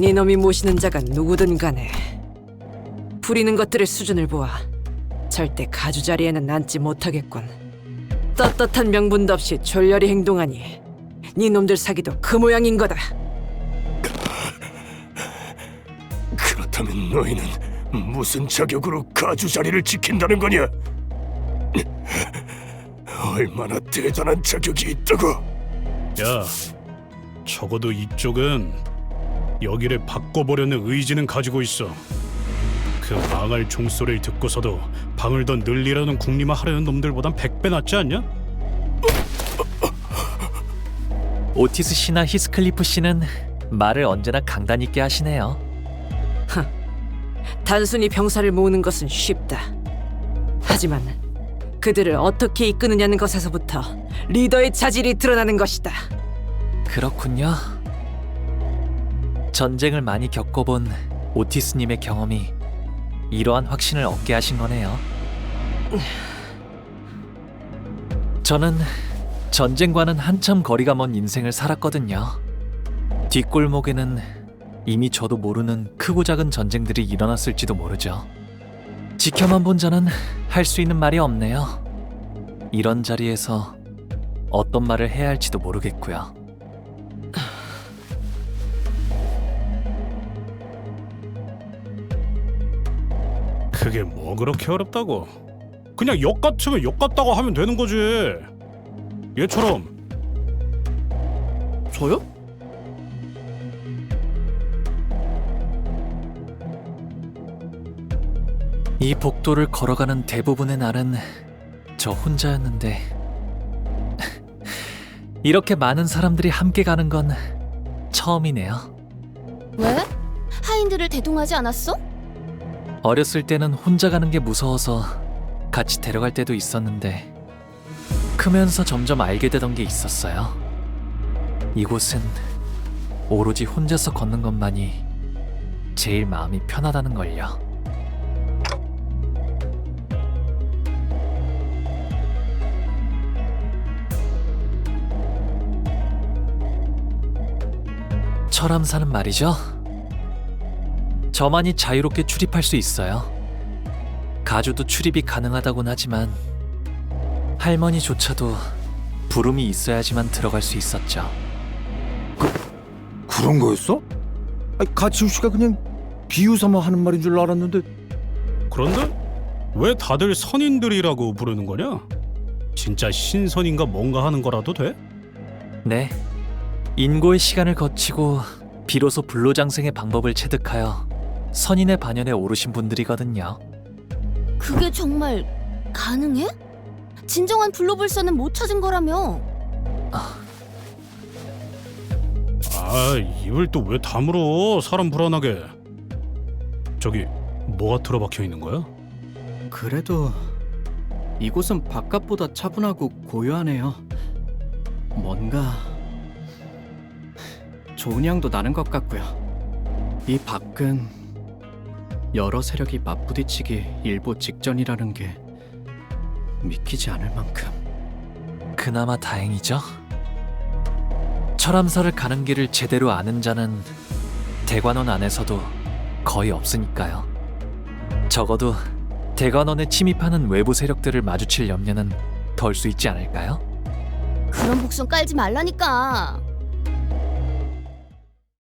네 놈이 모시는 자가 누구든 간에 부리는 것들의 수준을 보아 절대 가주 자리에는 앉지 못하겠군. 떳떳한 명분도 없이 졸렬히 행동하니 네 놈들 사기도 그 모양인 거다. 그렇다면 너희는 무슨 자격으로 가주 자리를 지킨다는 거냐? 얼마나 대단한 자격이 있다고? 야, 적어도 이쪽은 여기를 바꿔보려는 의지는 가지고 있어. 그 망할 종소리를 듣고서도 방을 더 늘리라는 궁리만 하려는 놈들보단 백 배 낫지 않냐? 오티스 씨나 히스클리프 씨는 말을 언제나 강단 있게 하시네요. 단순히 병사를 모으는 것은 쉽다. 하지만 그들을 어떻게 이끄느냐는 것에서부터 리더의 자질이 드러나는 것이다. 그렇군요. 전쟁을 많이 겪어본 오티스님의 경험이 이러한 확신을 얻게 하신 거네요. 저는 전쟁과는 한참 거리가 먼 인생을 살았거든요. 뒷골목에는 이미 저도 모르는 크고 작은 전쟁들이 일어났을지도 모르죠. 지켜만 본 저는 할 수 있는 말이 없네요. 이런 자리에서 어떤 말을 해야 할지도 모르겠고요. 그게 뭐 그렇게 어렵다고? 그냥 역 같으면 역 같다고 하면 되는 거지. 얘처럼 저요? 이 복도를 걸어가는 대부분의 날은 저 혼자였는데 이렇게 많은 사람들이 함께 가는 건 처음이네요. 왜? 하인들을 대동하지 않았어? 어렸을 때는 혼자 가는 게 무서워서 같이 데려갈 때도 있었는데 크면서 점점 알게 되던 게 있었어요. 이곳은 오로지 혼자서 걷는 것만이 제일 마음이 편하다는 걸요. 철암사는 말이죠. 저만이 자유롭게 출입할 수 있어요. 가주도 출입이 가능하다곤 하지만 할머니조차도 부름이 있어야지만 들어갈 수 있었죠. 그런 거였어? 아니, 가치우 씨가 그냥 비유삼아 하는 말인 줄 알았는데 그런데 왜 다들 선인들이라고 부르는 거냐? 진짜 신선인가 뭔가 하는 거라도 돼? 네. 인고의 시간을 거치고 비로소 불로장생의 방법을 체득하여 선인의 반연에 오르신 분들이거든요. 그게 정말 가능해? 진정한 불로불사는 못 찾은 거라며. 아 입을 또 왜 다물어 사람 불안하게 저기 뭐가 틀어박혀 있는 거야? 그래도 이곳은 바깥보다 차분하고 고요하네요. 뭔가 좋은 향도 나는 것 같고요. 이 밖은 여러 세력이 맞부딪히기 일보 직전이라는 게 믿기지 않을 만큼 그나마 다행이죠. 철암사를 가는 길을 제대로 아는 자는 대관원 안에서도 거의 없으니까요. 적어도 대관원에 침입하는 외부 세력들을 마주칠 염려는 덜 수 있지 않을까요? 그런 복선 깔지 말라니까.